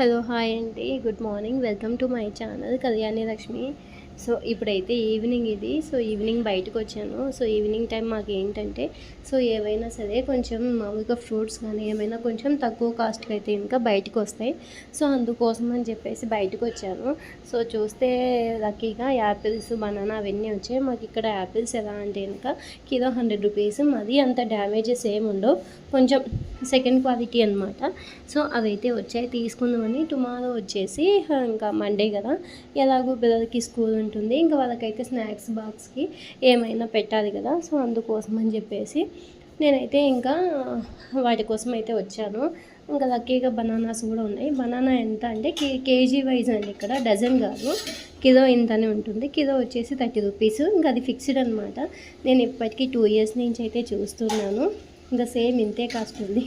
Hello hi అండి. Good morning. Welcome to my channel Kalyani Lakshmi. So ఇప్పుడైతే evening ఇది. So evening బయటకు వచ్చాను. సో ఈవినింగ్ టైం మాకు ఏంటంటే సో ఏవైనా సరే కొంచెం మామూలుగా ఫ్రూట్స్ కానీ ఏమైనా కొంచెం తక్కువ కాస్ట్కి అయితే ఇంకా బయటకు వస్తాయి. సో అందుకోసం అని చెప్పేసి బయటకు వచ్చాను. సో చూస్తే లక్కీగా యాపిల్స్ బనానా అవన్నీ వచ్చాయి. మాకు ఇక్కడ యాపిల్స్ ఎలా అంటే ఇంకా కిలో హండ్రెడ్ రూపీస్. మరీ అంత డ్యామేజెస్ ఏమి ఉండవు కొంచెం సెకండ్ క్వాలిటీ అనమాట సో అవైతే వచ్చాయి. తీసుకుందామని టుమారో వచ్చేసి ఇంకా మండే కదా. ఎలాగో పిల్లలకి స్కూల్ ఉంటుంది. ఇంకా వాళ్ళకైతే స్నాక్స్ బాక్స్కి ఏమైనా పెట్టాలి కదా. సో అందుకోసం అని చెప్పేసి నేనైతే ఇంకా వాటి కోసం అయితే వచ్చాను. ఇంకా లక్కీగా బనానాస్ కూడా ఉన్నాయి. బనానా ఎంత అంటే కే కేజీ వైజ్ అండి ఇక్కడ. డజన్ కాదు. కిలో ఇంతనే ఉంటుంది. కిలో వచ్చేసి థర్టీ రూపీస్. ఇంకా అది ఫిక్స్డ్ అనమాట నేను ఇప్పటికీ టూ ఇయర్స్ నుంచి అయితే చూస్తున్నాను. ఇంకా సేమ్ ఇంతే కాస్ట్ ఉంది.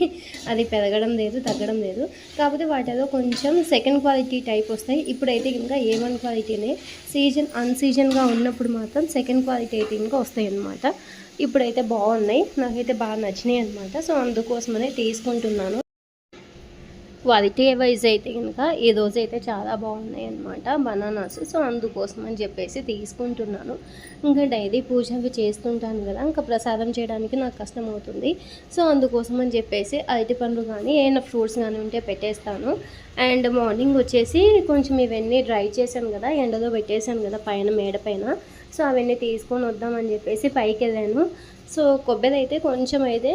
అది పెరగడం లేదు తగ్గడం లేదు. కాకపోతే వాటిలో కొంచెం సెకండ్ క్వాలిటీ టైప్ వస్తాయి. ఇప్పుడైతే ఇంకా ఏ వన్ క్వాలిటీనే సీజన్ అన్సీజన్గా ఉన్నప్పుడు మాత్రం సెకండ్ క్వాలిటీ అయితే ఇంకా వస్తాయి అన్నమాట. ఇప్పుడైతే బాగున్నాయి. నాకైతే బాగా నచ్చినాయి అనమాట సో అందుకోసమనే తీసుకుంటున్నాను. క్వాలిటీ వైజ్ అయితే కనుక ఈ రోజు అయితే చాలా బాగున్నాయి అనమాట బనానాస్. సో అందుకోసం అని చెప్పేసి తీసుకుంటున్నాను. ఇంకా డైలీ పూజ అవి చేస్తుంటాను కదా ఇంకా ప్రసాదం చేయడానికి నాకు కష్టం అవుతుంది. సో అందుకోసం అని చెప్పేసి అరటి పండ్లు కానీ ఏమైనా ఫ్రూట్స్ కానీ ఉంటే పెట్టేస్తాను. అండ్ మార్నింగ్ వచ్చేసి కొంచెం ఇవన్నీ డ్రై చేశాను కదా ఎండలో పెట్టేశాను కదా పైన మేడ పైన. సో అవన్నీ తీసుకొని వద్దామని చెప్పేసి పైకి వెళ్ళాను. సో కొబ్బరి అయితే కొంచెం అయితే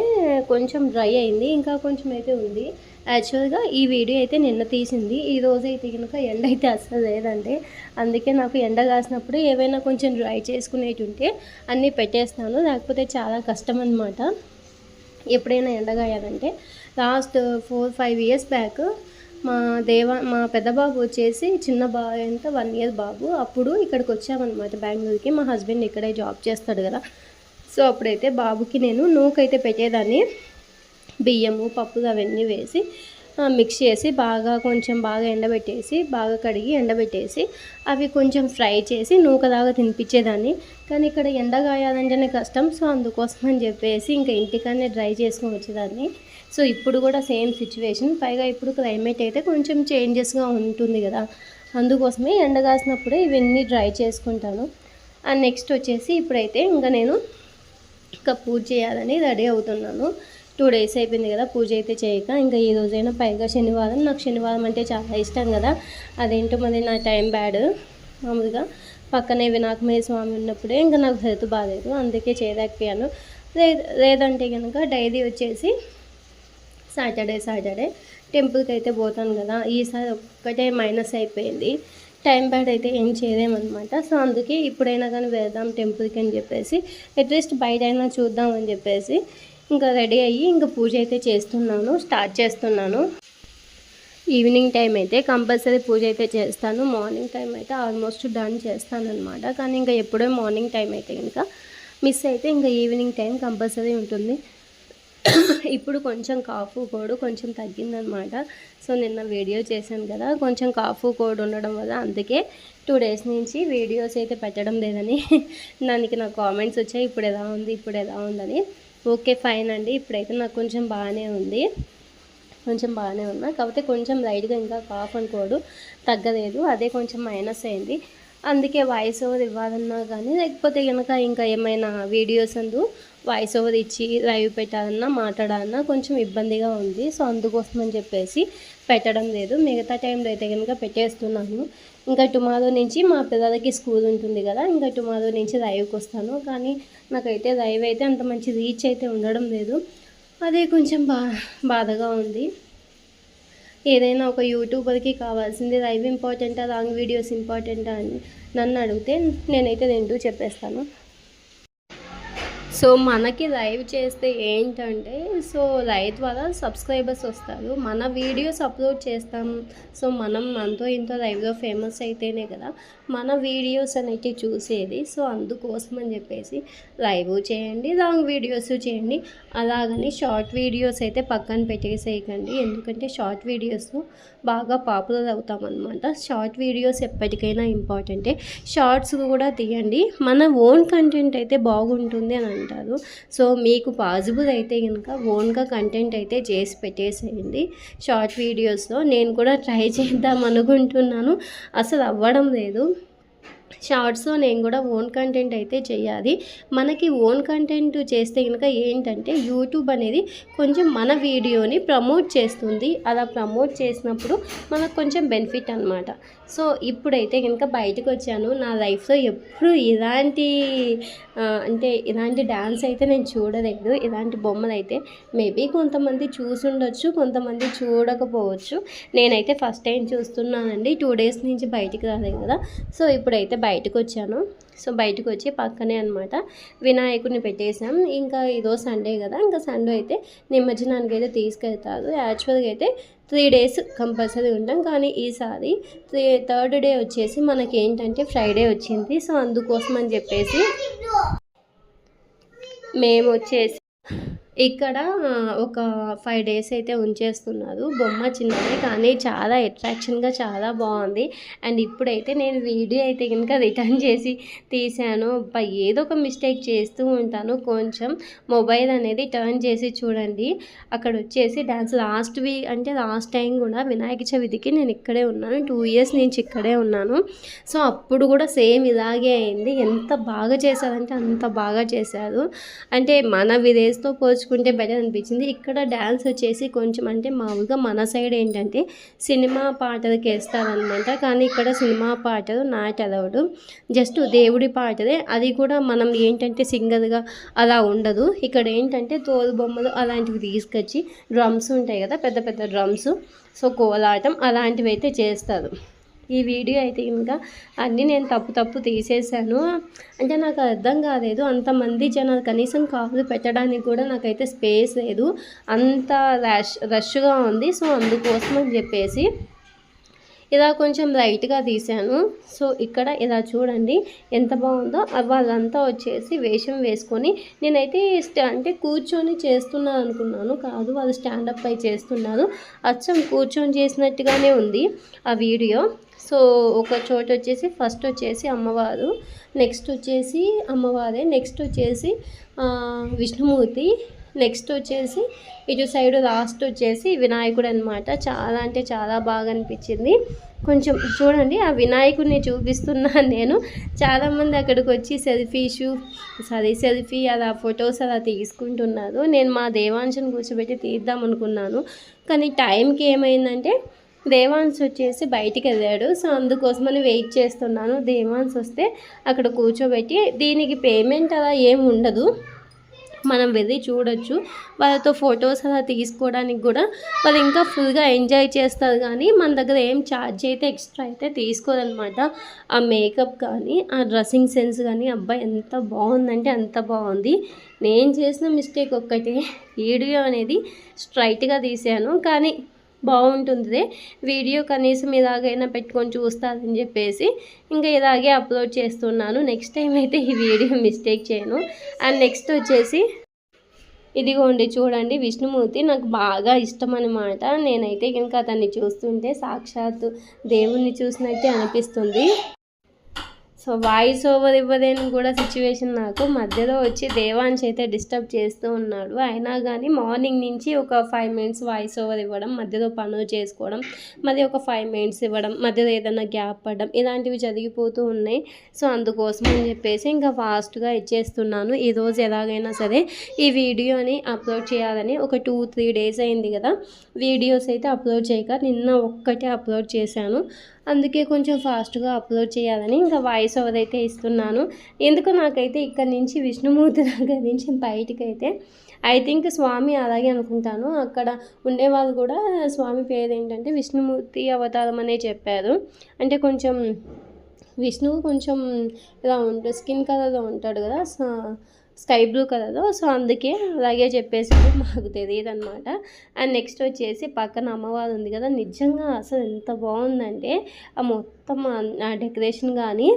కొంచెం డ్రై అయింది ఇంకా కొంచెం అయితే ఉంది. యాక్చువల్గా ఈ వీడియో అయితే నిన్న తీసింది. ఈ రోజు అయితే కనుక ఎండ అయితే అస్సలు లేదండి. అందుకే నాకు ఎండ కాసినప్పుడు ఏవైనా కొంచెం డ్రై చేసుకునేటి ఉంటే అన్నీ పెట్టేస్తాను. లేకపోతే చాలా కష్టం అనమాట ఎప్పుడైనా ఎండగాయాలంటే last four five years back మా దేవ మా పెద్ద బాబు వచ్చేసి చిన్న బాబు ఎంత వన్ ఇయర్ బాబు అప్పుడు ఇక్కడికి వచ్చామన్నమాట బెంగళూరుకి. మా హస్బెండ్ ఇక్కడే జాబ్ చేస్తాడు కదా. సో అప్పుడైతే బాబుకి నేను నూకైతే పెట్టేదాన్ని. బియ్యము పప్పులు అవన్నీ వేసి మిక్స్ చేసి బాగా కొంచెం బాగా ఎండబెట్టేసి బాగా కడిగి ఎండబెట్టేసి అవి కొంచెం ఫ్రై చేసి నూకలాగా తినిపించేదాన్ని. కానీ ఇక్కడ ఎండ కాయాలంటేనే కష్టం. సో అందుకోసం అని చెప్పేసి ఇంకా ఇంటికనే డ్రై చేసుకుని వచ్చేదాన్ని. సో ఇప్పుడు కూడా సేమ్ సిచ్యువేషన్. పైగా ఇప్పుడు క్లైమేట్ అయితే కొంచెం చేంజెస్గా ఉంటుంది కదా. అందుకోసమే ఎండగాసినప్పుడే ఇవన్నీ డ్రై చేసుకుంటాను. అండ్ నెక్స్ట్ వచ్చేసి ఇప్పుడైతే ఇంకా నేను ఇంకా పూజ చేయాలని రెడీ అవుతున్నాను. టూ డేస్ అయిపోయింది కదా పూజ అయితే చేయక ఇంకా ఈ రోజైనా పైగా శనివారం నాకు శనివారం అంటే చాలా ఇష్టం కదా. అదేంటో మరి నా టైం బ్యాడ్ మామూలుగా. పక్కనే వినాయకమయ్య స్వామి ఉన్నప్పుడే ఇంకా నాకు హెల్త్ బాగాలేదు అందుకే చేయలేకపోయాను. లేదంటే కనుక డైలీ వచ్చేసి సాటర్డే సాటర్డే టెంపుల్కి అయితే పోతాను కదా. ఈసారి ఒక్కటే మైనస్ అయిపోయింది. టైం బ్యాడ్ అయితే ఏం చేయలేమన్నమాట. సో అందుకే ఇప్పుడైనా కానీ వెళ్దాం టెంపుల్కి అని చెప్పేసి అట్లీస్ట్ బయట అయినా చూద్దాం అని చెప్పేసి ఇంకా రెడీ అయ్యి ఇంకా పూజ అయితే చేస్తున్నాను స్టార్ట్ చేస్తున్నాను. ఈవినింగ్ టైం అయితే కంపల్సరీ పూజ అయితే చేస్తాను. మార్నింగ్ టైం అయితే ఆల్మోస్ట్ డన్ చేస్తాను అనమాట కానీ ఇంకా ఎప్పుడో మార్నింగ్ టైం అయితే కనుక మిస్ అయితే ఇంకా ఈవినింగ్ టైం కంపల్సరీ ఉంటుంది. ఇప్పుడు కొంచెం కాఫు కోడ్ కొంచెం తగ్గిందనమాట సో నిన్న వీడియో చేశాను కదా కొంచెం కాఫు కోడ్ ఉండడం వల్ల అందుకే టూ డేస్ నుంచి వీడియోస్ అయితే పెట్టడం లేదని. దానికి నాకు కామెంట్స్ వచ్చాయి ఇప్పుడు ఎలా ఉంది ఇప్పుడు ఎలా ఉందని. ఓకే ఫైన్ అండి. ఇప్పుడైతే నాకు కొంచెం బాగానే ఉంది. కొంచెం బాగానే ఉన్నా. కాకపోతే కొంచెం లైట్గా ఇంకా కాఫ్ అనుకోడు తగ్గలేదు. అదే కొంచెం మైనస్ అయింది. అందుకే వాయిస్ ఓవర్ ఇవ్వాలన్నా కానీ లేకపోతే కనుక ఇంకా ఏమైనా వీడియోస్ అందు వాయిస్ ఓవర్ ఇచ్చి లైవ్ పెట్టాలన్నా మాట్లాడాలన్నా కొంచెం ఇబ్బందిగా ఉంది. సో అందుకోసం అని చెప్పేసి పెట్టడం లేదు. మిగతా టైంలో అయితే కనుక పెట్టేస్తున్నాను. ఇంకా టుమారో నుంచి మా పిల్లలకి స్కూల్ ఉంటుంది కదా ఇంకా టుమారో నుంచి లైవ్కి వస్తాను. కానీ నాకైతే లైవ్ అయితే అంత మంచి రీచ్ అయితే ఉండడం లేదు. అదే కొంచెం బా బాధగా ఉంది. ఏదైనా ఒక యూట్యూబర్కి కావాల్సింది లైవ్ ఇంపార్టెంటా లాంగ్ వీడియోస్ ఇంపార్టెంటా అని నన్ను అడిగితే నేనైతే రెండు చెప్పేస్తాను. సో మనకి లైవ్ చేస్తే ఏంటంటే సో లైవ్ ద్వారా సబ్స్క్రైబర్స్ వస్తారు. మన వీడియోస్ అప్లోడ్ చేస్తాం. సో మనం అంతో ఇంతో లైవ్లో ఫేమస్ అయితేనే కదా మన వీడియోస్ అనేవి చూసేది. సో అందుకోసం అని చెప్పేసి లైవ్ చేయండి లాంగ్ వీడియోస్ చేయండి. అలాగని షార్ట్ వీడియోస్ అయితే పక్కన పెట్టేసేయకండి. ఎందుకంటే షార్ట్ వీడియోస్ బాగా పాపులర్ అవుతామన్నమాట షార్ట్ వీడియోస్ ఎప్పటికైనా ఇంపార్టెంటే. షార్ట్స్ కూడా తీయండి. మన ఓన్ కంటెంట్ అయితే బాగుంటుంది అని ఉంటారు. సో మీకు పాసిబుల్ అయితే కనుక ఓన్గా కంటెంట్ అయితే చేసి పెట్టేసేయండి. షార్ట్ వీడియోస్లో నేను కూడా ట్రై చేద్దాం అనుకుంటున్నాను. అసలు అవ్వడం లేదు. షార్ట్స్లో నేను కూడా ఓన్ కంటెంట్ అయితే చేయాలి. మనకి ఓన్ కంటెంట్ చేస్తే కనుక ఏంటంటే యూట్యూబ్ అనేది కొంచెం మన వీడియోని ప్రమోట్ చేస్తుంది. అలా ప్రమోట్ చేసినప్పుడు మనకు కొంచెం బెనిఫిట్ అనమాట సో ఇప్పుడైతే కనుక బయటకు వచ్చాను నా లైఫ్లో ఎప్పుడు ఇలాంటి అంటే ఇలాంటి డ్యాన్స్ అయితే నేను చూడలేదు. ఇలాంటి బొమ్మలు అయితే మేబీ కొంతమంది చూసుండొచ్చు కొంతమంది చూడకపోవచ్చు. నేనైతే ఫస్ట్ టైం చూస్తున్నానండి. టూ డేస్ నుంచి బయటికి రాలేదు కదా. సో ఇప్పుడైతే బయటకు వచ్చాను సో బయటకు వచ్చి పక్కనే అనమాట వినాయకుడిని పెట్టేసాం ఇంకా ఈరోజు సండే కదా ఇంకా సండే అయితే నిమజ్జనానికి అయితే తీసుకెళ్తారు. యాక్చువల్గా అయితే త్రీ డేస్ కంపల్సరీ ఉంటాం. కానీ ఈసారి త్రీ థర్డ్ డే వచ్చేసి మనకి ఏంటంటే ఫ్రైడే వచ్చింది. సో అందుకోసం అని చెప్పేసి మేము వచ్చేసి ఇక్కడ ఒక ఫైవ్ డేస్ అయితే ఉంచేస్తున్నారు బొమ్మ చిన్నది కానీ చాలా అట్రాక్షన్గా చాలా బాగుంది. అండ్ ఇప్పుడైతే నేను వీడియో అయితే కనుక రిటర్న్ చేసి తీశాను. ఏదో ఒక మిస్టేక్ చేస్తూ ఉంటాను. కొంచెం మొబైల్ అనేది టర్న్ చేసి చూడండి. అక్కడ వచ్చేసి డ్యాన్స్ లాస్ట్ వీ అంటే లాస్ట్ టైం కూడా వినాయక చవితికి నేను ఇక్కడే ఉన్నాను. టూ ఇయర్స్ నుంచి ఇక్కడే ఉన్నాను. సో అప్పుడు కూడా సేమ్ ఇలాగే అయింది. ఎంత బాగా చేశారంటే అంత బాగా చేశారు అంటే మన విలేజ్తో పోల్చుకుంటే బెటర్ అనిపించింది. ఇక్కడ డ్యాన్స్ వచ్చేసి కొంచెం అంటే మామూలుగా మన సైడ్ ఏంటంటే సినిమా పాటలకి వేస్తారనమాట కానీ ఇక్కడ సినిమా పాటలు నాట్ అలౌడ్ జస్ట్ దేవుడి పాటలే. అది కూడా మనం ఏంటంటే సింగర్గా అలా ఉండదు. ఇక్కడ ఏంటంటే తోలు బొమ్మలు అలాంటివి తీసుకొచ్చి డ్రమ్స్ ఉంటాయి కదా పెద్ద పెద్ద డ్రమ్స్. సో కోలాటం అలాంటివి అయితే చేస్తారు. ఈ వీడియో అయితే ఇంకా అన్నీ నేను తప్పు తప్పు తీసేసాను అంటే నాకు అర్థం కాలేదు. అంతమంది జనాలు కనీసం కాళ్ళు పెట్టడానికి కూడా నాకైతే స్పేస్ లేదు. అంత రష్ రష్గా ఉంది. సో అందుకోసం అని చెప్పేసి ఇలా కొంచెం లైట్గా తీశాను. సో ఇక్కడ ఇలా చూడండి ఎంత బాగుందో. వాళ్ళంతా వచ్చేసి వేషం వేసుకొని నేనైతే స్టా అంటే కూర్చొని చేస్తున్నాను అనుకున్నాను. కాదు వాళ్ళు స్టాండప్ పై చేస్తున్నారు. అచ్చం కూర్చొని చేసినట్టుగానే ఉంది ఆ వీడియో. సో ఒక చోట వచ్చేసి ఫస్ట్ వచ్చేసి అమ్మవారు నెక్స్ట్ వచ్చేసి అమ్మవారే నెక్స్ట్ వచ్చేసి విష్ణుమూర్తి నెక్స్ట్ వచ్చేసి ఇటు సైడ్ లాస్ట్ వచ్చేసి వినాయకుడు అనమాట చాలా అంటే చాలా బాగా అనిపించింది. కొంచెం చూడండి ఆ వినాయకుడిని చూపిస్తున్నాను నేను. చాలామంది అక్కడికి వచ్చి సెల్ఫీషు సారీ సెల్ఫీ అలా ఫొటోస్ అలా తీసుకుంటున్నారు. నేను మా దేవాంశను కూర్చోబెట్టి తీద్దాం అనుకున్నాను. కానీ టైంకి ఏమైందంటే దేవాన్స్ వచ్చేసి బయటికి వెళ్ళాడు. సో అందుకోసమని వెయిట్ చేస్తున్నాను. దేవాన్స్ వస్తే అక్కడ కూర్చోబెట్టి దీనికి పేమెంట్ అలా ఏమి ఉండదు. మనం వెళ్ళి చూడొచ్చు. వాళ్ళతో ఫొటోస్ అలా తీసుకోవడానికి కూడా వాళ్ళు ఇంకా ఫుల్గా ఎంజాయ్ చేస్తారు. కానీ మన దగ్గర ఏం ఛార్జ్ అయితే ఎక్స్ట్రా అయితే తీసుకోదనమాట ఆ మేకప్ కానీ ఆ డ్రెస్సింగ్ సెన్స్ కానీ అబ్బాయి ఎంత బాగుందంటే అంత బాగుంది. నేను చేసిన మిస్టేక్ ఒక్కటే. వీడియో అనేది స్ట్రైట్గా తీసాను. కానీ బాగుంటుంది. వీడియో కనీసం ఇలాగైనా పెట్టుకొని చూస్తారని చెప్పేసి ఇంకా ఇలాగే అప్లోడ్ చేస్తున్నాను. నెక్స్ట్ టైం అయితే ఈ వీడియో మిస్టేక్ చేయను. అండ్ నెక్స్ట్ వచ్చేసి ఇదిగోండి చూడండి విష్ణుమూర్తి నాకు బాగా ఇష్టం అనమాట నేనైతే ఇంకా అతన్ని చూస్తుంటే సాక్షాత్ దేవుణ్ణి చూసినట్టే అనిపిస్తుంది. సో వాయిస్ ఓవర్ ఇవ్వలేని కూడా సిచ్యువేషన్ నాకు. మధ్యలో వచ్చి దేవాంశ్ అయితే డిస్టర్బ్ చేస్తూ ఉన్నాడు. అయినా కానీ మార్నింగ్ నుంచి ఒక ఫైవ్ మినిట్స్ వాయిస్ ఓవర్ ఇవ్వడం మధ్యలో పనులు చేసుకోవడం మళ్ళీ ఒక ఫైవ్ మినిట్స్ ఇవ్వడం మధ్యలో ఏదైనా గ్యాప్ పడడం ఇలాంటివి జరిగిపోతూ ఉన్నాయి. సో అందుకోసం అని చెప్పేసి ఇంకా ఫాస్ట్గా ఇచ్చేస్తున్నాను. ఈరోజు ఎలాగైనా సరే ఈ వీడియోని అప్లోడ్ చేయాలని ఒక టూ త్రీ డేస్ అయింది కదా. వీడియోస్ అయితే అప్లోడ్ చేయక నిన్న ఒక్కటే అప్లోడ్ చేశాను. అందుకే కొంచెం ఫాస్ట్గా అప్లోడ్ చేయాలని ఇంకా వాయిస్ ఓవర్ అయితే ఇస్తున్నాను. ఎందుకు నాకైతే ఇక్కడ నుంచి విష్ణుమూర్తి దగ్గర నుంచి బయటికి అయితే ఐ థింక్ స్వామి అలాగే అనుకుంటాను. అక్కడ ఉండేవాళ్ళు కూడా స్వామి పేరు ఏంటంటే విష్ణుమూర్తి అవతారం అనే చెప్పారు. అంటే కొంచెం విష్ణువు కొంచెం ఇలా ఉంటుంది స్కిన్ కలర్లో ఉంటాడు కదా సో స్కై బ్లూ కలర్లో. సో అందుకే అలాగే చెప్పేసి మాకు తెలియదు అనమాట అండ్ నెక్స్ట్ వచ్చేసి పక్కన అమ్మవారు ఉంది కదా నిజంగా అసలు ఎంత బాగుందంటే ఆ మొత్తం డెకరేషన్ కానీ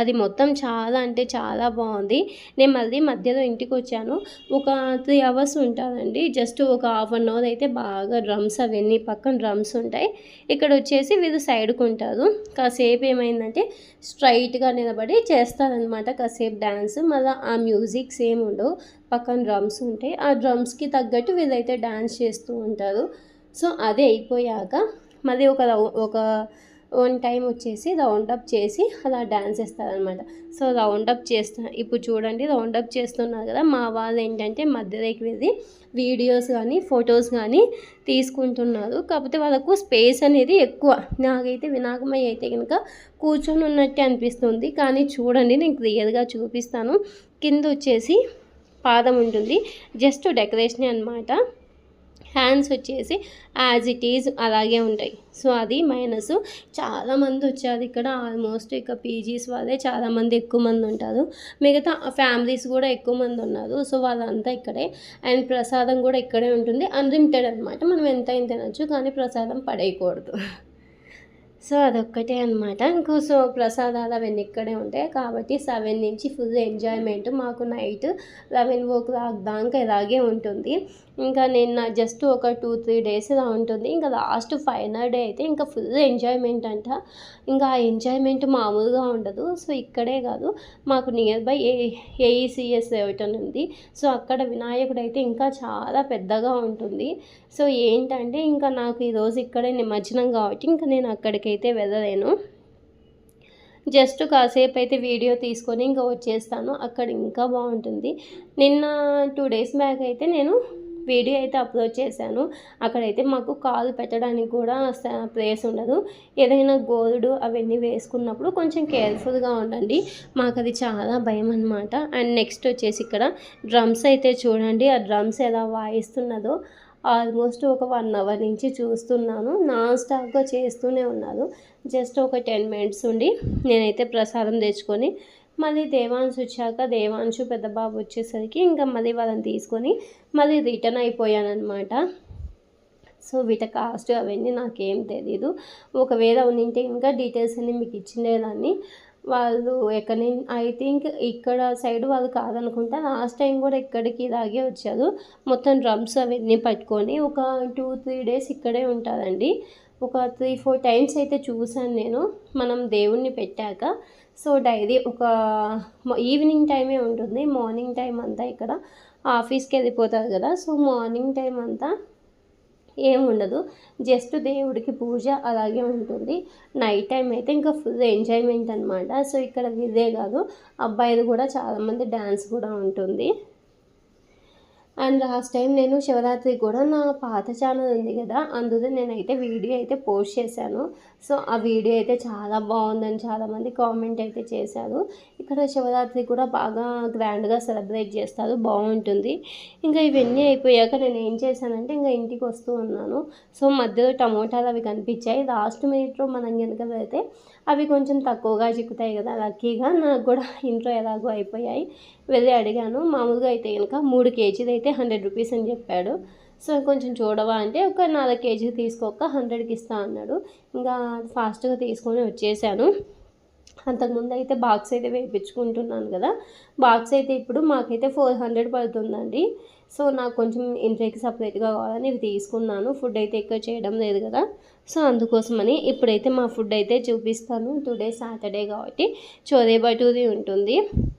అది మొత్తం చాలా అంటే చాలా బాగుంది. నేను మళ్ళీ మధ్యలో ఇంటికి వచ్చాను ఒక త్రీ అవర్స్ ఉంటుందండి. జస్ట్ ఒక హాఫ్ అన్ అవర్ అయితే బాగా డ్రమ్స్ అవన్నీ పక్కన డ్రమ్స్ ఉంటాయి. ఇక్కడ వచ్చేసి వీళ్ళు సైడ్కు ఉంటారు కాసేపు ఏమైందంటే స్ట్రైట్గా నిలబడి చేస్తారనమాట కాసేపు డ్యాన్స్ మళ్ళీ ఆ మ్యూజిక్ సేమ్ ఉండవు పక్కన డ్రమ్స్ ఉంటాయి. ఆ డ్రమ్స్కి తగ్గట్టు వీళ్ళైతే డ్యాన్స్ చేస్తూ ఉంటారు. సో అదే అయిపోయాక మళ్ళీ ఒక ఒక వన్ టైం వచ్చేసి రౌండ్ అప్ చేసి అలా డ్యాన్స్ వేస్తారనమాట సో రౌండ్ అప్ చేస్తా ఇప్పుడు చూడండి రౌండ్ అప్ చేస్తున్నారు కదా మా వాళ్ళు ఏంటంటే మధ్యలోకి వెళ్ళి వీడియోస్ కానీ ఫొటోస్ కానీ తీసుకుంటున్నారు. కాకపోతే వాళ్ళకు స్పేస్ అనేది ఎక్కువ. నాకైతే వినాకమై అయితే కనుక కూర్చొని ఉన్నట్టే అనిపిస్తుంది. కానీ చూడండి నేను క్లియర్గా చూపిస్తాను. కింద వచ్చేసి పాదం ఉంటుంది. జస్ట్ డెకరేషన్ అనమాట హ్యాండ్స్ వచ్చేసి యాజ్ ఇట్ ఈజ్ అలాగే ఉంటాయి. సో అది మైనస్ చాలామంది వచ్చారు ఇక్కడ ఆల్మోస్ట్ ఇక పీజీస్ వాళ్ళే చాలామంది ఎక్కువ మంది ఉంటారు. మిగతా ఫ్యామిలీస్ కూడా ఎక్కువ మంది ఉన్నారు. సో వాళ్ళంతా ఇక్కడే. అండ్ ప్రసాదం కూడా ఇక్కడే ఉంటుంది. అన్లిమిటెడ్ అనమాట మనం ఎంత తినచ్చు కానీ ప్రసాదం పడేయకూడదు. సో అదొక్కటే అనమాట ఇంకో సో ప్రసాదాలు అవన్నీ ఇక్కడే ఉంటాయి. కాబట్టి సెవెన్ నుంచి ఫుల్ ఎంజాయ్మెంట్ మాకు నైట్ లెవెన్ ఓ క్లాక్ దాకా ఇలాగే ఉంటుంది. ఇంకా నేను జస్ట్ ఒక టూ త్రీ డేస్ ఇలా ఉంటుంది. ఇంకా లాస్ట్ ఫైనల్ డే అయితే ఇంకా ఫుల్ ఎంజాయ్మెంట్ అంట. ఇంకా ఆ ఎంజాయ్మెంట్ మామూలుగా ఉండదు. సో ఇక్కడే కాదు మాకు నియర్ బై ఏ ఏఈసిఎస్ ఏవటం ఉంది. సో అక్కడ వినాయకుడు అయితే ఇంకా చాలా పెద్దగా ఉంటుంది. సో ఏంటంటే ఇంకా నాకు ఈరోజు ఇక్కడే నిమజ్జనం కాబట్టి ఇంకా నేను అక్కడికైతే వెళ్ళలేను. జస్ట్ కాసేపు అయితే వీడియో తీసుకొని ఇంకా వచ్చేస్తాను. అక్కడ ఇంకా బాగుంటుంది. నిన్న టూ డేస్ బ్యాక్ అయితే నేను వీడియో అయితే అప్లోడ్ చేశాను. అక్కడైతే మాకు కాలు పెట్టడానికి కూడా ప్లేస్ ఉండదు. ఏదైనా గోల్డ్ అవన్నీ వేసుకున్నప్పుడు కొంచెం కేర్ఫుల్గా ఉండండి. మాకు అది చాలా భయం అనమాట అండ్ నెక్స్ట్ వచ్చేసి ఇక్కడ డ్రమ్స్ అయితే చూడండి. ఆ డ్రమ్స్ ఎలా వాయిస్తున్నదో ఆల్మోస్ట్ ఒక వన్ అవర్ నుంచి చూస్తున్నాను. నాన్ స్టాప్గా చేస్తూనే ఉన్నారు. జస్ట్ ఒక టెన్ మినిట్స్ ఉండి నేనైతే ప్రసాదం తెచ్చుకొని మళ్ళీ దేవాంశ్ వచ్చాక దేవాంశు పెద్ద బాబు వచ్చేసరికి ఇంకా మళ్ళీ వాళ్ళని తీసుకొని మళ్ళీ రిటర్న్ అయిపోయానమాట సో వీటి కాస్ట్ అవన్నీ నాకేం తెలీదు. ఒకవేళ ఉన్నింటే ఇంకా డీటెయిల్స్ అన్ని మీకు ఇచ్చిండేదాన్ని వాళ్ళు ఎక్కడి ఐ థింక్ ఇక్కడ సైడ్ వాళ్ళు కాదనుకుంటా లాస్ట్ టైం కూడా ఇక్కడికి ఇలాగే వచ్చారు. మొత్తం డ్రమ్స్ అవన్నీ పట్టుకొని ఒక టూ త్రీ డేస్ ఇక్కడే ఉంటారండి. ఒక త్రీ ఫోర్ టైమ్స్ అయితే చూసాను నేను. మనం దేవుణ్ణి పెట్టాక. సో డైరీ ఒక ఈవినింగ్ టైమే ఉంటుంది. మార్నింగ్ టైం అంతా ఇక్కడ ఆఫీస్కి వెళ్ళిపోతారు కదా. సో మార్నింగ్ టైం అంతా ఏం ఉండదు. జస్ట్ దేవుడికి పూజ అలాగే ఉంటుంది. నైట్ టైం అయితే ఇంకా ఫుల్ ఎంజాయ్మెంట్ అనమాట సో ఇక్కడ ఇదే కాదు. అబ్బాయిలు కూడా చాలామంది డ్యాన్స్ కూడా ఉంటుంది. అండ్ లాస్ట్ టైం నేను శివరాత్రి కూడా నా పాత ఛానల్ ఉంది కదా అందులో నేనైతే వీడియో అయితే పోస్ట్ చేశాను. సో ఆ వీడియో అయితే చాలా బాగుందని చాలామంది కామెంట్ అయితే చేశారు. ఇక్కడ శివరాత్రి కూడా బాగా గ్రాండ్గా సెలబ్రేట్ చేస్తారు బాగుంటుంది. ఇంకా ఇవన్నీ అయిపోయాక నేను ఏం చేశానంటే ఇంకా ఇంటికి వస్తూ ఉన్నాను. సో మధ్యలో టమోటాలు అవి కనిపించాయి. లాస్ట్ మినిట్లో మనం కనుక వెళ్తే అవి కొంచెం తక్కువగా చిక్కుతాయి కదా లక్కీగా. నాకు కూడా ఇంట్లో ఎలాగో అయిపోయాయి. వెళ్ళి అడిగాను. మామూలుగా అయితే కనుక మూడు కేజీలు అయితే హండ్రెడ్ రూపీస్ అని చెప్పాడు. సో కొంచెం చూడవా అంటే ఒక నాలుగు కేజీ తీసుకోక హండ్రెడ్కి ఇస్తా అన్నాడు. ఇంకా ఫాస్ట్గా తీసుకొని వచ్చేసాను. అంతకుముందు అయితే బాక్స్ అయితే వేయించుకుంటున్నాను కదా. బాక్స్ అయితే ఇప్పుడు మాకైతే ఫోర్ హండ్రెడ్ పడుతుందండి. సో నాకు కొంచెం ఇంట్లోకి సపరేట్గా కావాలని ఇవి తీసుకున్నాను. ఫుడ్ అయితే ఎక్కువ చేయడం లేదు కదా. సో అందుకోసమని ఇప్పుడైతే మా ఫుడ్ అయితే చూపిస్తాను. టుడే సాటర్డే కాబట్టి చోరే బటూరి ఉంటుంది.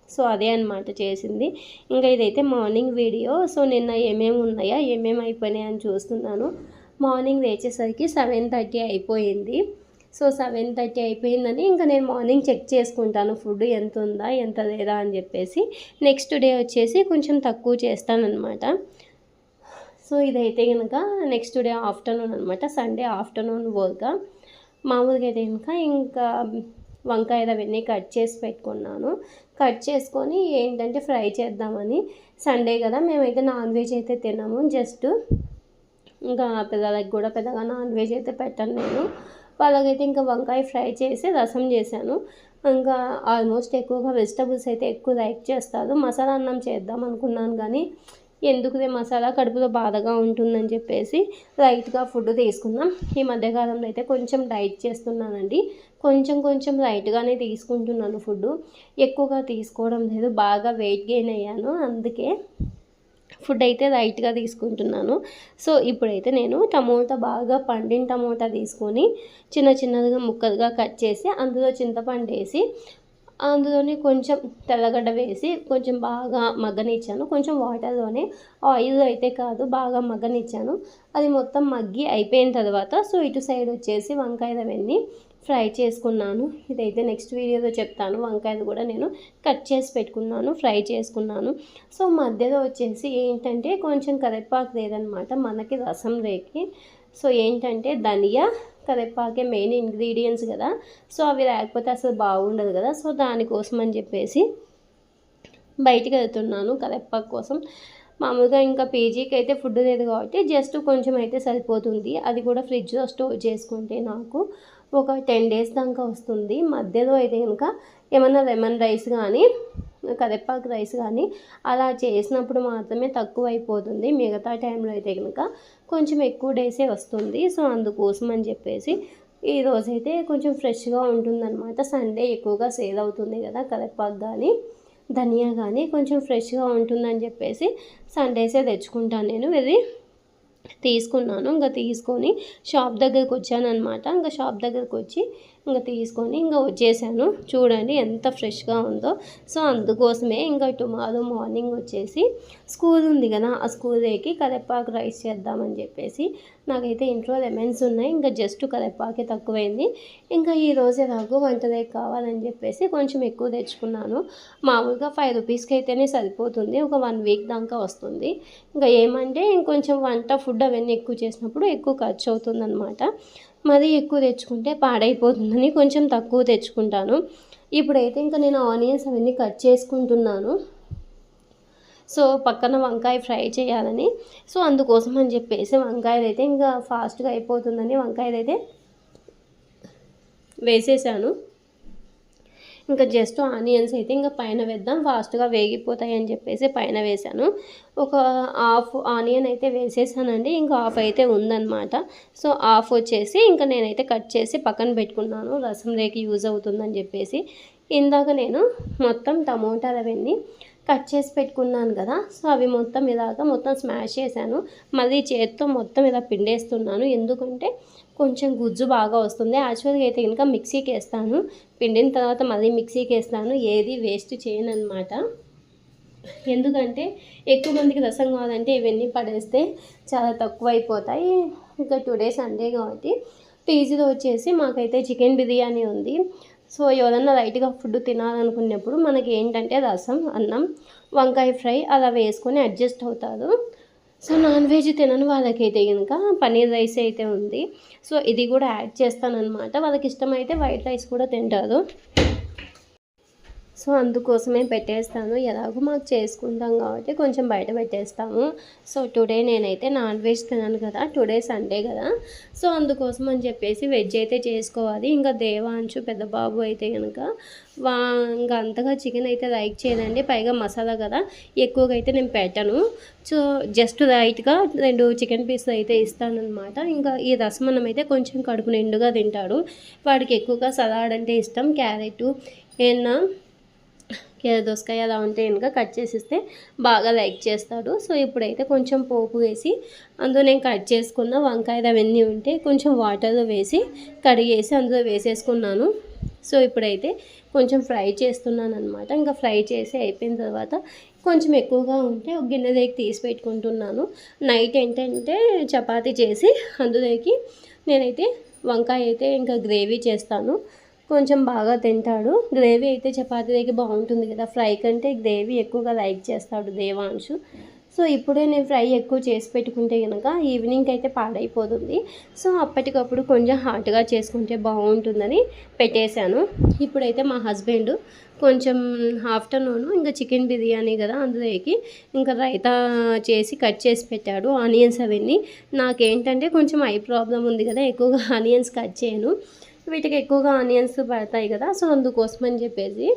సో అదే అనమాట చేసింది. ఇంకా ఇదైతే మార్నింగ్ వీడియో. సో నిన్న ఏమేమి ఉన్నాయా ఏమేమి అయిపోయినాయి అని చూస్తున్నాను. మార్నింగ్ లేచేసరికి సెవెన్ థర్టీ అయిపోయింది. సో సెవెన్ థర్టీ అయిపోయిందని ఇంకా నేను మార్నింగ్ చెక్ చేసుకుంటాను. ఫుడ్ ఎంత ఉందా ఎంత లేదా అని చెప్పేసి నెక్స్ట్ డే వచ్చేసి కొంచెం తక్కువ చేస్తానన్నమాట. సో ఇదైతే కనుక నెక్స్ట్ డే ఆఫ్టర్నూన్ అనమాట సండే ఆఫ్టర్నూన్ వర్క్. మామూలుగా అయితే కనుక ఇంకా వంకాయలు అవన్నీ కట్ చేసి పెట్టుకున్నాను. కట్ చేసుకొని ఏంటంటే ఫ్రై చేద్దామని. సండే కదా మేమైతే నాన్ వెజ్ అయితే తిన్నాము జస్ట్ ఇంకా పిల్లలకి కూడా పెద్దగా నాన్ వెజ్ అయితే పెట్టను నేను. వాళ్ళకైతే ఇంకా వంకాయ ఫ్రై చేసి రసం చేశాను. ఇంకా ఆల్మోస్ట్ ఎక్కువగా వెజిటబుల్స్ అయితే ఎక్కువ లైక్ చేస్తారు మసాలా అన్నం చేద్దాం అనుకున్నాను కానీ ఎందుకుదే మసాలా కడుపులో బాధగా ఉంటుందని చెప్పేసి లైట్గా ఫుడ్ తీసుకుందాం ఈ మధ్యకాలంలో అయితే కొంచెం డైట్ చేస్తున్నానండి. కొంచెం కొంచెం లైట్గానే తీసుకుంటున్నాను ఫుడ్ ఎక్కువగా తీసుకోవడం లేదు బాగా వెయిట్ గెయిన్ అయ్యాను అందుకే. ఫుడ్ అయితే లైట్గా తీసుకుంటున్నాను. సో ఇప్పుడైతే నేను టమోటా బాగా పండిన టమోటా తీసుకొని చిన్న చిన్నదిగా ముక్కలుగా కట్ చేసి అందులో చింతపండు వేసి అందులోనే కొంచెం తెల్లగడ్డ వేసి కొంచెం బాగా మగ్గనిచ్చాను. కొంచెం వాటర్లోనే ఆయిల్ అయితే కాదు బాగా మగ్గనిచ్చాను. అది మొత్తం మగ్గి అయిపోయిన తర్వాత సో ఇటు సైడ్ వచ్చేసి వంకాయలు అవన్నీ ఫ్రై చేసుకున్నాను. ఇదైతే నెక్స్ట్ వీడియోలో చెప్తాను. వంకాయలు కూడా నేను కట్ చేసి పెట్టుకున్నాను ఫ్రై చేసుకున్నాను. సో మధ్యలో వచ్చేసి ఏంటంటే కొంచెం కరివేపాకు లేదనమాట. మనకి రసం రేకి సో ఏంటంటే ధనియా కరివేపాకే మెయిన్ ఇంగ్రీడియంట్స్ కదా. సో అవి లేకపోతే అసలు బాగుండదు కదా. సో దానికోసం అని చెప్పేసి బయటికి వెళ్తున్నాను కరివేపాకు కోసం. మామూలుగా ఇంకా పీజీకి అయితే ఫుడ్ లేదు కాబట్టి జస్ట్ కొంచెం అయితే సరిపోతుంది. అది కూడా ఫ్రిడ్జ్లో స్టోర్ చేసుకుంటే నాకు ఒక టెన్ డేస్ దాకా వస్తుంది. మధ్యలో అయితే కనుక ఏమన్నా లెమన్ రైస్ కానీ కరివేపాకు రైస్ కానీ అలా చేసినప్పుడు మాత్రమే తక్కువ అయిపోతుంది మిగతా టైంలో అయితే కనుక కొంచెం ఎక్కువ డేసే వస్తుంది. సో అందుకోసం అని చెప్పేసి ఈ రోజైతే కొంచెం ఫ్రెష్గా ఉంటుందన్నమాట. సండే ఎక్కువగా సేల్ అవుతుంది కదా కరివేపాకు కానీ ధనియా కానీ కొంచెం ఫ్రెష్గా ఉంటుందని చెప్పేసి సండేసే తెచ్చుకుంటాను నేను. ఇది తీసుకున్నాను. ఇంకా తీసుకొని షాప్ దగ్గరకు వచ్చానమాట ఇంకా షాప్ దగ్గరకు వచ్చి ఇంకా తీసుకొని ఇంకా వచ్చేసాను. చూడండి ఎంత ఫ్రెష్గా ఉందో. సో అందుకోసమే ఇంకా టుమారో మార్నింగ్ వచ్చేసి స్కూల్ ఉంది కదా ఆ స్కూల్ ఎక్కి కరివేపాకు రైస్ చేద్దామని చెప్పేసి నాకైతే ఇంట్లో లెమన్స్ ఉన్నాయి. ఇంకా జస్ట్ కరేపాకే తక్కువైంది. ఇంకా ఈ రోజే నాకు వంటదే కావాలని చెప్పేసి కొంచెం ఎక్కువ తెచ్చుకున్నాను. మామూలుగా ఫైవ్ రూపీస్కి అయితేనే సరిపోతుంది. ఒక వన్ వీక్ దాకా వస్తుంది. ఇంకా ఏమంటే ఇంకొంచెం వంట ఫుడ్ అవన్నీ ఎక్కువ చేసినప్పుడు ఎక్కువ ఖర్చు అవుతుందన్నమాట. మరీ ఎక్కువ తెచ్చుకుంటే పాడైపోతుందని కొంచెం తక్కువ తెచ్చుకుంటాను. ఇప్పుడైతే ఇంకా నేను ఆనియన్స్ అవన్నీ కట్ చేసుకుంటున్నాను. సో పక్కన వంకాయ ఫ్రై చేయాలని. సో అందుకోసం అని చెప్పేసి వంకాయలు అయితే ఇంకా ఫాస్ట్గా అయిపోతుందని వంకాయలు అయితే వేసేసాను. ఇంకా జస్ట్ ఆనియన్స్ అయితే ఇంకా పైన వేద్దాం. ఫాస్ట్గా వేగిపోతాయి అని చెప్పేసి పైన వేసాను ఒక హాఫ్ ఆనియన్ అయితే వేసేసానండి. ఇంకా హాఫ్ అయితే ఉందన్నమాట. సో హాఫ్ వచ్చేసి ఇంకా నేనైతే కట్ చేసి పక్కన పెట్టుకున్నాను. రసం రేకి యూజ్ అవుతుందని చెప్పేసి. ఇందాక నేను మొత్తం టమోటాలు అవన్నీ కట్ చేసి పెట్టుకున్నాను కదా. సో అవి మొత్తం ఇలాగా మొత్తం స్మాష్ చేశాను. మళ్ళీ చేత్తో మొత్తం ఇలా పిండేస్తున్నాను. ఎందుకంటే కొంచెం గుజ్జు బాగా వస్తుంది. యాక్చువల్గా అయితే ఇంకా మిక్సీకి వేస్తాను. పిండిన తర్వాత మళ్ళీ మిక్సీకి వేస్తాను. ఏది వేస్ట్ చేయను అనమాట ఎందుకంటే ఎక్కువ మందికి రసం కావాలంటే ఇవన్నీ పడేస్తే చాలా తక్కువ అయిపోతాయి ఇంకా టుడే సండే కాబట్టి పీజీలో వచ్చేసి మాకైతే చికెన్ బిర్యానీ ఉంది. సో ఎవరన్నా లైట్గా ఫుడ్ తినాలనుకున్నప్పుడు మనకి ఏంటంటే రసం అన్నం వంకాయ ఫ్రై అలా వేసుకొని అడ్జస్ట్ అవుతారు. సో నాన్ వెజ్ తినని వాళ్ళకైతే కనుక పన్నీర్ రైస్ అయితే ఉంది. సో ఇది కూడా యాడ్ చేస్తానన్నమాట. వాళ్ళకి ఇష్టమైతే వైట్ రైస్ కూడా తింటారు. సో అందుకోసమే పెట్టేస్తాను. ఎలాగో మాకు చేసుకుంటాం కాబట్టి కొంచెం బయట పెట్టేస్తాము. సో టుడే నేనైతే నాన్ వెజ్ తిన్నాను కదా. టుడే సండే కదా. సో అందుకోసం అని చెప్పేసి వెజ్ అయితే చేసుకోవాలి. ఇంకా దేవాంశు పెద్ద బాబు అయితే కనుక వా ఇంకా అంతగా చికెన్ అయితే లైక్ చేయదండి పైగా మసాలా కదా. ఎక్కువగా అయితే నేను పెట్టను. సో జస్ట్ రైట్గా రెండు చికెన్ పీస్లు అయితే ఇస్తానమాట ఇంకా ఈ రసమన్నం అయితే కొంచెం కడుపు నిండుగా తింటాడు. వాడికి ఎక్కువగా సలాడ్ అంటే ఇష్టం. క్యారెట్ ఏమన్నా దోసకాయ అలా ఉంటే కనుక కట్ చేసిస్తే బాగా లైక్ చేస్తాడు. సో ఇప్పుడైతే కొంచెం పోపు వేసి అందులో నేను కట్ చేసుకున్న వంకాయలు అవన్నీ ఉంటే కొంచెం వాటర్లో వేసి కడిగేసి అందులో వేసేసుకున్నాను. సో ఇప్పుడైతే కొంచెం ఫ్రై చేస్తున్నాను అనమాట ఇంకా ఫ్రై చేసి అయిపోయిన తర్వాత కొంచెం ఎక్కువగా ఉంటే ఒక గిన్నెలోకి తీసి పెట్టుకుంటున్నాను. నైట్ ఏంటంటే చపాతీ చేసి అందులోకి నేనైతే వంకాయ అయితే ఇంకా గ్రేవీ చేస్తాను. కొంచెం బాగా తింటాడు. గ్రేవీ అయితే చపాతీలోకి బాగుంటుంది కదా. ఫ్రై కంటే గ్రేవీ ఎక్కువగా లైక్ చేస్తాడు దేవాంశు. సో ఇప్పుడే నేను ఫ్రై ఎక్కువ చేసి పెట్టుకుంటే కనుక ఈవినింగ్ అయితే పాడైపోతుంది. సో అప్పటికప్పుడు కొంచెం హాట్గా చేసుకుంటే బాగుంటుందని పెట్టేశాను. ఇప్పుడైతే మా హస్బెండ్ కొంచెం ఆఫ్టర్నూన్ ఇంకా చికెన్ బిర్యానీ కదా అందులోకి ఇంకా రైతా చేసి కట్ చేసి పెట్టాడు. ఆనియన్స్ అవన్నీ. నాకేంటంటే కొంచెం ఐ ప్రాబ్లం ఉంది కదా. ఎక్కువగా ఆనియన్స్ కట్ చేయను. వీటికి ఎక్కువగా ఆనియన్స్ పడతాయి కదా సో అందుకోసం అని చెప్పేసి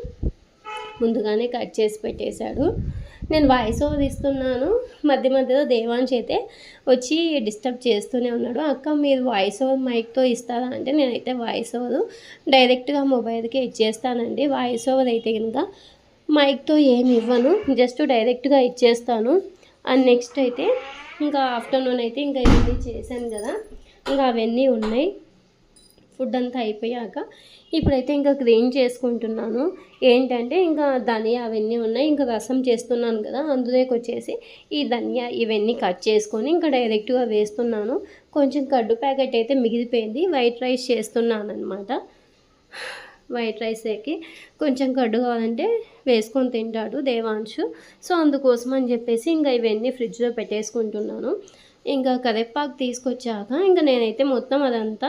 ముందుగానే కట్ చేసి పెట్టేశాడు. నేను వాయిస్ ఓవర్ ఇస్తున్నాను. మధ్య మధ్యలో దేవాంశ్ అయితే వచ్చి డిస్టర్బ్ చేస్తూనే ఉన్నాడు. అక్క మీరు వాయిస్ ఓవర్ మైక్తో ఇస్తారా అంటే నేనైతే వాయిస్ ఓవర్ డైరెక్ట్గా మొబైల్కి ఇచ్చేస్తానండి వాయిస్ ఓవర్ అయితే కనుక మైక్తో ఏమి ఇవ్వను జస్ట్ డైరెక్ట్గా ఇచ్చేస్తాను అండ్ నెక్స్ట్ అయితే ఇంకా ఆఫ్టర్నూన్ అయితే ఇంకా ఇవన్నీ చేశాను కదా ఇంకా అవన్నీ ఉన్నాయి. ఫుడ్ అంతా అయిపోయాక ఇప్పుడైతే ఇంకా క్లీన్ చేసుకుంటున్నాను. ఏంటంటే ఇంకా ధనియా అవన్నీ ఉన్నాయి. ఇంకా రసం చేస్తున్నాను కదా అందులోకి వచ్చేసి ఈ ధనియా ఇవన్నీ కట్ చేసుకొని ఇంకా డైరెక్ట్గా వేస్తున్నాను. కొంచెం కడ్డు ప్యాకెట్ అయితే మిగిలిపోయింది. వైట్ రైస్ చేస్తున్నాను అనమాట వైట్ రైస్కి కొంచెం కడ్డు కావాలంటే వేసుకొని తింటాడు దేవాంశు. సో అందుకోసం అని చెప్పేసి ఇంకా ఇవన్నీ ఫ్రిడ్జ్లో పెట్టేసుకుంటున్నాను. ఇంకా కరివేపాకు తీసుకొచ్చాక ఇంకా నేనైతే మొత్తం అదంతా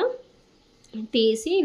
తీసి